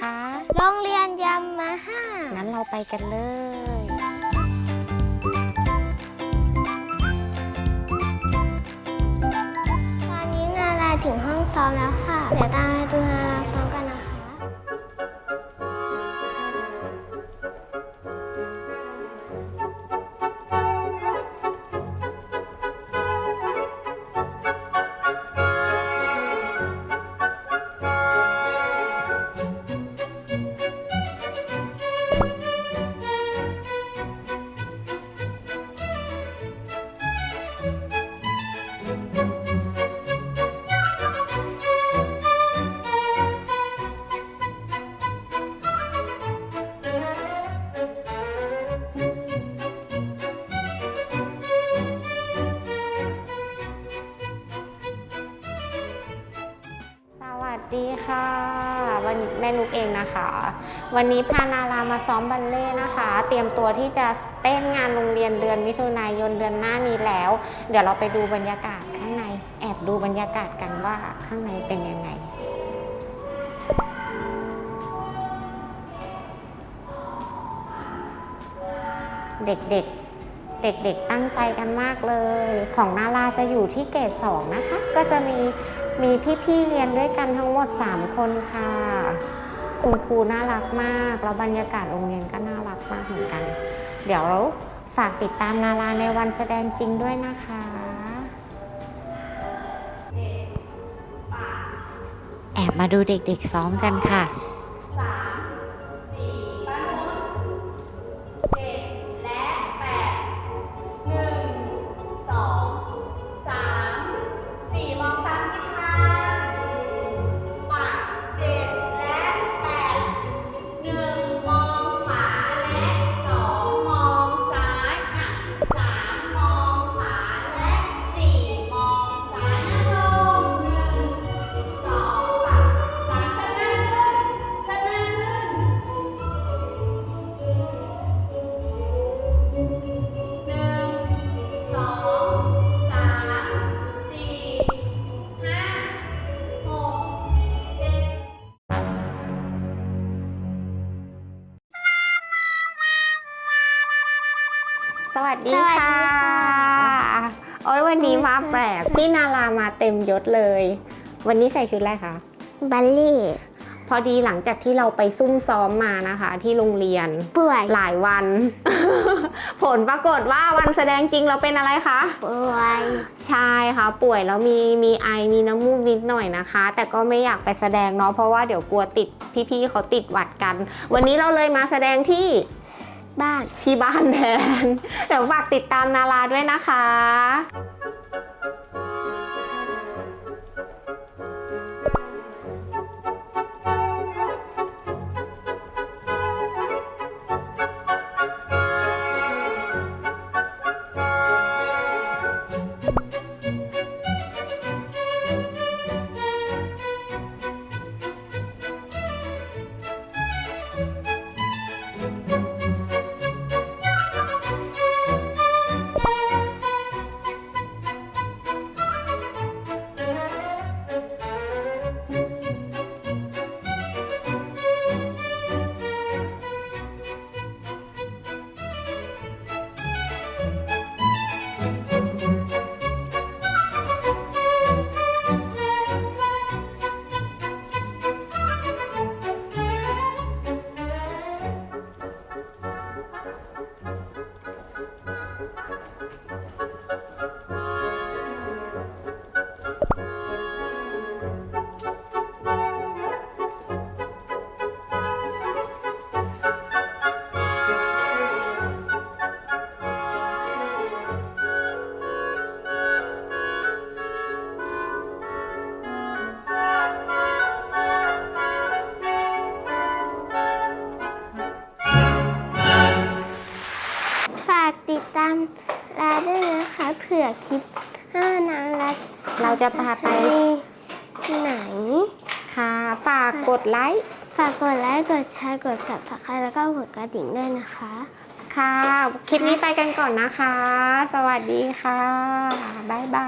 คะ โรงเรียนยามาฮ่า งั้นเราไปกันเลย ตอนนี้นาราถึงห้องซ้อมแล้วค่ะ เดี๋ยวตามไปดูนา ดีค่ะวันแม่นุกเองนะคะ วันนี้พานารามาซ้อมบัลเล่ต์นะคะ เตรียมตัวที่จะเต้นงานโรงเรียนเดือนมิถุนายนเดือนหน้านี้แล้ว เดี๋ยวเราไปดูบรรยากาศข้างใน แอบดูบรรยากาศกันว่าข้างในเป็นยังไงเด็กๆเด็กๆตั้งใจกันมากเลย ของนาราจะอยู่ที่เกรดสองนะคะ ก็จะมี มีพี่ๆเรียนด้วยกันทั้งหมด 3 คนค่ะ คุณครูน่ารักมาก แล้วบรรยากาศโรงเรียนก็น่ารักมากเหมือนกัน เดี๋ยวเราฝากติดตามนาราในวันแสดงจริงด้วยนะคะแอบมาดูเด็กๆซ้อมกันค่ะ สวัสดีสวัสดีค่ะค่ะ โอ้ยวันนี้มาแปลกพี่นารามาเต็มยศเลย วันนี้ใส่ชุดอะไรคะ บัลเล่ต์พอดีหลังจากที่เราไปซุ่มซ้อมมานะคะ ที่โรงเรียน ป่วย หลายวัน ผลปรากฏว่าวันแสดงจริงเราเป็นอะไรคะ ป่วย ใช่ค่ะ ป่วยแล้วมีมีไอ มีน้ำมูกนิดหน่อยนะคะ แต่ก็ไม่อยากไปแสดงเนาะ เพราะว่าเดี๋ยวกลัวติดพี่ๆเขาติดหวัดกัน วันนี้เราเลยมาแสดงที่ บ้านที่บ้านแทนเดี๋ยวฝากติดตามนาราด้วยนะคะ ลาด้วยนะคะเผื่อคลิปหน้านางรัเราจะพาไปไหน ค่ะฝากกดไลค์ฝากกดไลค์กดแชร์กด subscribe แล้วก็กดกระดิ่งด้วยนะคะ ค่ะ คลิปนี้ไปกันก่อนนะคะ สวัสดีค่ะ บ๊ายบาย